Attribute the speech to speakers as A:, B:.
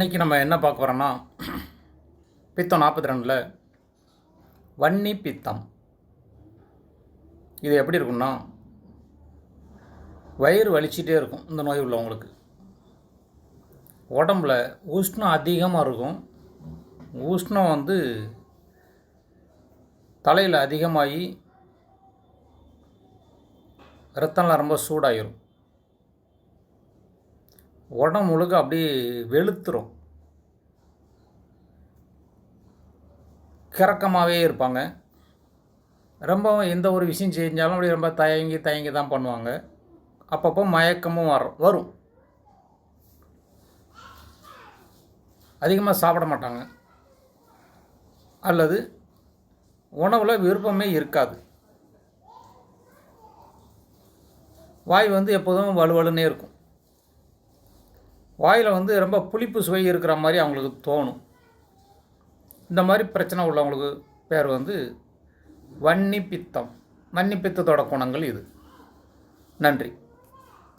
A: இன்றைக்கி நம்ம என்ன பார்க்க போகிறோன்னா பித்தம் நாற்பத்தி ரெண்டில் வன்னி பித்தம். இது எப்படி இருக்கும்னா வயிறு வலிச்சிட்டே இருக்கும் இந்த நோய் உள்ளவங்களுக்கு. உடம்புல உஷ்ணம் அதிகமாக இருக்கும். உஷ்ணம் வந்து தலையில் அதிகமாகி ரத்தம்லாம் ரொம்ப சூடாயிரும். உடம்பு முழுக்க அப்படியே வெளுத்துரும். கிறக்கமாகவே இருப்பாங்க. ரொம்ப எந்த ஒரு விஷயம் செஞ்சாலும் அப்படியே ரொம்ப தயங்கி தயங்கி தான் பண்ணுவாங்க. அப்பப்போ மயக்கமும் வரும் வரும். அதிகமாக சாப்பிட மாட்டாங்க. அல்லது உணவில் விருப்பமே இருக்காது. வாய் வந்து எப்போதும் வலுவலுன்னே இருக்கும். வாயில் வந்து ரொம்ப புளிப்பு சுவை இருக்கிற மாதிரி அவங்களுக்கு தோணும். இந்த மாதிரி பிரச்சனை உள்ளவங்களுக்கு பேர் வந்து வன்னி பித்தம். வன்னி பித்தத்தோட குணங்கள் இது. நன்றி.